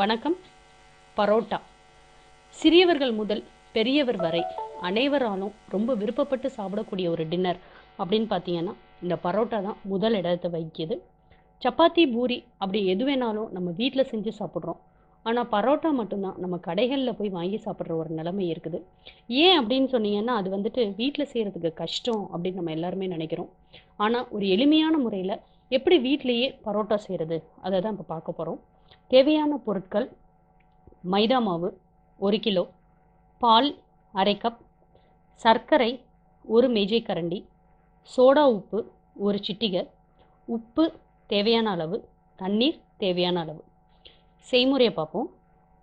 வணக்கம். பரோட்டா. சிறியவர்கள் முதல் பெரியவர் வரை அனைவராலும் ரொம்ப விருப்பப்பட்டு சாப்பிடக்கூடிய ஒரு டின்னர் அப்படின்னு பார்த்தீங்கன்னா இந்த பரோட்டா தான் முதல் இடத்தை வகிக்குது. சப்பாத்தி பூரி அப்படி எது வேணாலும் நம்ம வீட்டில் செஞ்சு சாப்பிட்றோம். ஆனால் பரோட்டா மட்டும்தான் நம்ம கடைகளில் போய் வாங்கி சாப்பிட்ற ஒரு நிலைமை இருக்குது. ஏன் அப்படின்னு சொன்னீங்கன்னா அது வந்துட்டு வீட்டில் செய்கிறதுக்கு கஷ்டம் அப்படின்னு நம்ம எல்லாருமே நினைக்கிறோம். ஆனால் ஒரு எளிமையான முறையில் எப்படி வீட்டிலேயே பரோட்டா செய்கிறது அதை தான் இப்போ பார்க்க போகிறோம் தேவையான பொருட்கள் மைதா மாவு ஒரு கிலோ பால் அரை கப் சர்க்கரை ஒரு மேஜை கரண்டி சோடா உப்பு ஒரு சிட்டிகை உப்பு தேவையான அளவு தண்ணீர் தேவையான அளவு. செய்முறையை பார்ப்போம்.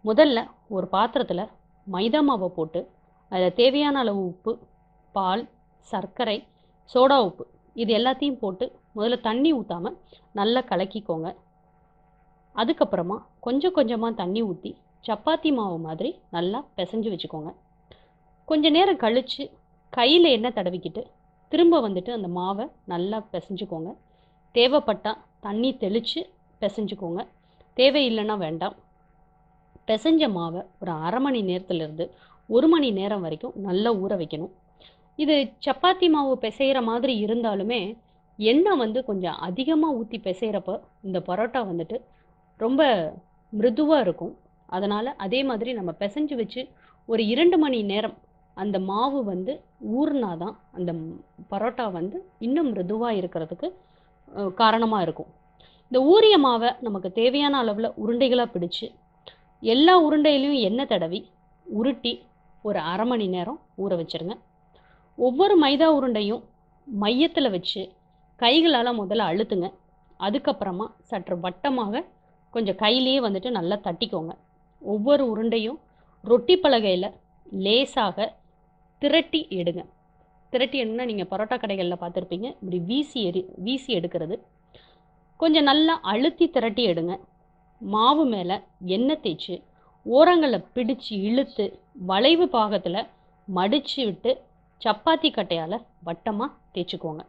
முதல்ல ஒரு பாத்திரத்தில் மைதா மாவை போட்டு அதில் தேவையான அளவு உப்பு பால் சர்க்கரை சோடா உப்பு இது எல்லாத்தையும் போட்டு முதல்ல தண்ணி ஊற்றாமல் நல்லா கலக்கிக்கோங்க. அதுக்கப்புறமா கொஞ்சம் கொஞ்சமாக தண்ணி ஊற்றி சப்பாத்தி மாவு மாதிரி நல்லா பிசைஞ்சு வச்சுக்கோங்க. கொஞ்ச நேரம் கழித்து கையில் எண்ணெய் தடவிக்கிட்டு திரும்ப வந்துட்டு அந்த மாவை நல்லா பிசைஞ்சுக்கோங்க. தேவைப்பட்டால் தண்ணி தெளித்து பிசைஞ்சுக்கோங்க. தேவையில்லைன்னா வேண்டாம். பிசைஞ்ச மாவை ஒரு அரை மணி நேரத்துலேருந்து ஒரு மணி நேரம் வரைக்கும் நல்லா ஊற வைக்கணும். இது சப்பாத்தி மாவு பிசைகிற மாதிரி இருந்தாலுமே எண்ணெய் வந்து கொஞ்சம் அதிகமாக ஊற்றி பிசைகிறப்ப இந்த பரோட்டா வந்துட்டு ரொம்ப மிருதுவாக இருக்கும். அதனால் அதே மாதிரி நம்ம பிசைஞ்சு வச்சு ஒரு இரண்டு மணி நேரம் அந்த மாவு வந்து ஊறினாதான் அந்த பரோட்டா வந்து இன்னும் மிருதுவாக இருக்கிறதுக்கு காரணமாக இருக்கும். இந்த ஊறிய மாவை நமக்கு தேவையான அளவில் உருண்டைகளாக பிடிச்சு எல்லா உருண்டையிலையும் எண்ணெய் தடவி உருட்டி ஒரு அரை மணி நேரம் ஊற வச்சுருங்க. ஒவ்வொரு மைதா உருண்டையும் மையத்தில் வச்சு கைகளால் முதல்ல அழுத்துங்க. அதுக்கப்புறமா சற்று வட்டமாக கொஞ்சம் கையிலேயே வந்துட்டு நல்லா தட்டிக்கோங்க. ஒவ்வொரு உருண்டையும் ரொட்டி பலகையில் லேசாக திரட்டி எடுங்க. திரட்டி எடுங்கன்னா நீங்கள் பரோட்டா கடைகளில் பார்த்துருப்பீங்க. இப்படி வீசி எரி வீசி எடுக்கிறது. கொஞ்சம் நல்லா அழுத்தி திரட்டி எடுங்க. மாவு மேலே எண்ணெய் தேய்ச்சி ஓரங்களை பிடிச்சு இழுத்து வளைவு பாகத்தில் மடித்து விட்டு சப்பாத்தி கட்டையால் வட்டமாக தேய்ச்சிக்கோங்க.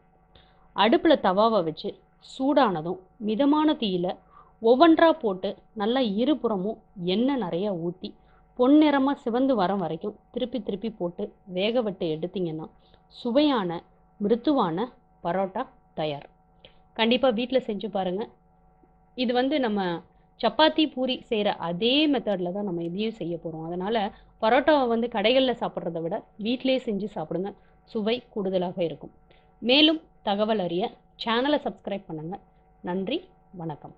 அடுப்பில் தவாவை வச்சு சூடானதும் மிதமான தீயில் ஒவ்வொன்றா போட்டு நல்லா இருபுறமும் எண்ணெய் நிறையா ஊற்றி பொன்னிறமாக சிவந்து வர வரைக்கும் திருப்பி திருப்பி போட்டு வேக விட்டு எடுத்தீங்கன்னா சுவையான மிருத்துவான பரோட்டா தயார். கண்டிப்பாக வீட்டில் செஞ்சு பாருங்கள் இது வந்து நம்ம சப்பாத்தி பூரி செய்கிற அதே மெத்தடில் தான் நம்ம இதையும் செய்ய போகிறோம் அதனால் பரோட்டாவை வந்து கடைகளில் சாப்பிட்றத விட வீட்டிலே செஞ்சு சாப்பிடுங்க. சுவை கூடுதலாக இருக்கும். மேலும் தகவல் அறிய சேனலை சப்ஸ்கிரைப் பண்ணுங்கள் நன்றி வணக்கம்.